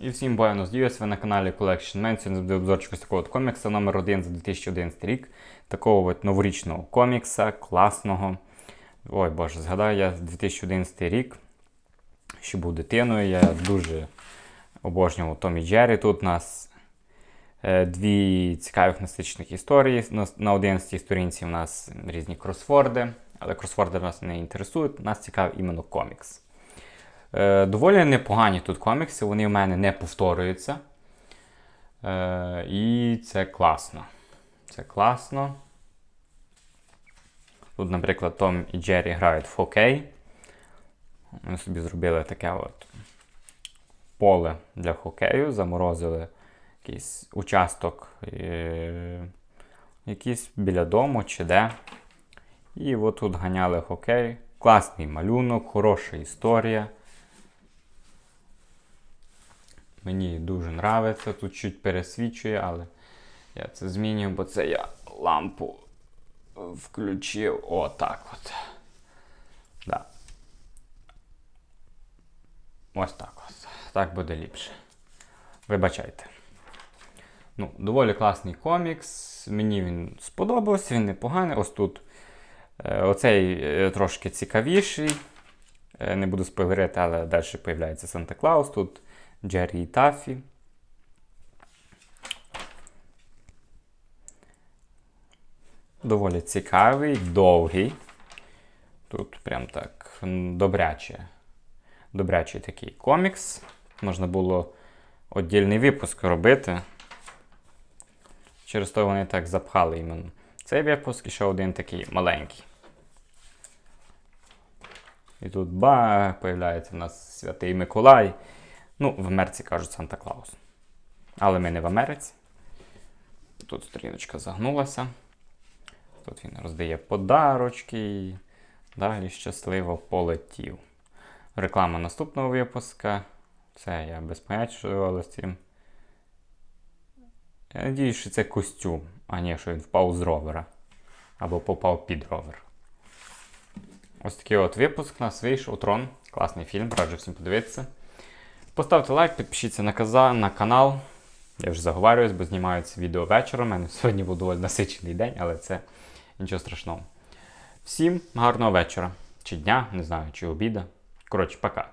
І всім буенос діос, ви на каналі Collection Man. Сьогодні буде обзорчик ось такого комікса номер 1 за 2011 рік. Такого от новорічного комікса, класного. Ой Боже, згадаю я 2011 рік, ще був дитиною. Я дуже обожнював Томі Джері. Тут у нас е, дві цікавих насичених історії. На 11 сторінці у нас різні кросфорди, але кросфорди нас не інтересують, нас цікавий іменно комікс. Е, доволі непогані тут комікси, вони в мене не повторюються. Е, і це класно. Це класно. Тут, наприклад, Том і Джері грають в хокей. Вони собі зробили таке от поле для хокею, заморозили якийсь участок, е, якийсь біля дому чи де. І от тут ганяли хокей. Класний малюнок, хороша історія. Мені дуже нравиться, тут чуть пересвічує, але я це змінюю, бо це я лампу включив. Отак от. Да. Ось так от. Так буде ліпше. Вибачайте. Ну, доволі класний комікс. Мені він сподобався, він непоганий. Ось тут е, оцей е, трошки цікавіший. Е, не буду спойлерити, але далі з'являється Санта Клаус. Тут Джері і Таффі. Доволі цікавий, довгий. Тут прям так добряче. Добрячий такий комікс. Можна було віддільний випуск робити. Через то вони так запхали іменно цей випуск і ще один такий маленький. І тут ба, появляється в нас Святий Миколай. Ну, в Америці кажуть Санта Клаус. Але ми не в Америці. Тут сторіночка загнулася. Тут він роздає подарочки далі щасливо полетів. Реклама наступного випуска. Це я без поняття, але з цим. Я надіюсь, що це костюм, а не що він впав з ровера. Або попав під ровер. Ось такий от випуск у нас вийшов Трон. Класний фільм, раджу всім подивитися. Поставте лайк, підпишіться на, каза, на канал. Я вже заговарююсь, бо знімаю це відео вечором. У мене сьогодні був доволі насичений день, але це нічого страшного. Всім гарного вечора. Чи дня, не знаю, чи обіда. Коротше, пока.